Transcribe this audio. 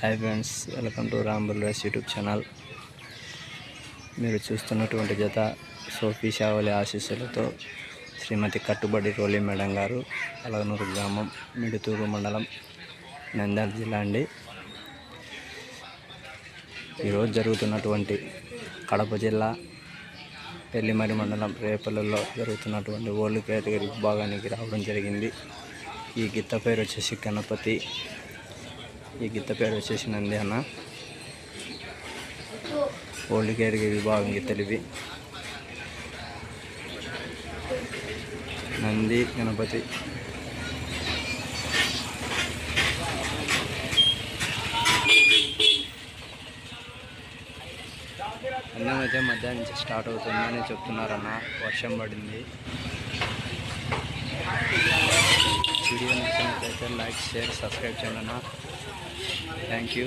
Hi friends welcome to Ram Bulraj YouTube channel మీరు చూస్తున్నటువంటి జత సోఫీ షావలి ఆశీస్సులతో శ్రీమతి కట్టుబడి రోలి మేడం గారు అలగనూరు గ్రామం మిడుతూరు మండలం నంద్యాల జిల్లా అండి. ఈరోజు జరుగుతున్నటువంటి కడప జిల్లా పెళ్ళిమరి మండలం రేపల్లెలో జరుగుతున్నటువంటి ఓల్డ్ కేటగిరీ విభాగానికి రావడం జరిగింది. ఈ గిత్త పేరు వచ్చేసి గణపతి. ఈ గిత్త పేరు వచ్చేసి నంది అన్న ఓల్డ్ కేటగిరీ విభాగం గిత్తలు ఇవి నంది గణపతి. అన్నం అయితే మధ్యాహ్నం నుంచి స్టార్ట్ అవుతుందని చెప్తున్నారన్న. వర్షం పడింది. లైక్ షేర్ సబ్స్క్రైబ్ చేయండి అన్న థ్యాంక్ యూ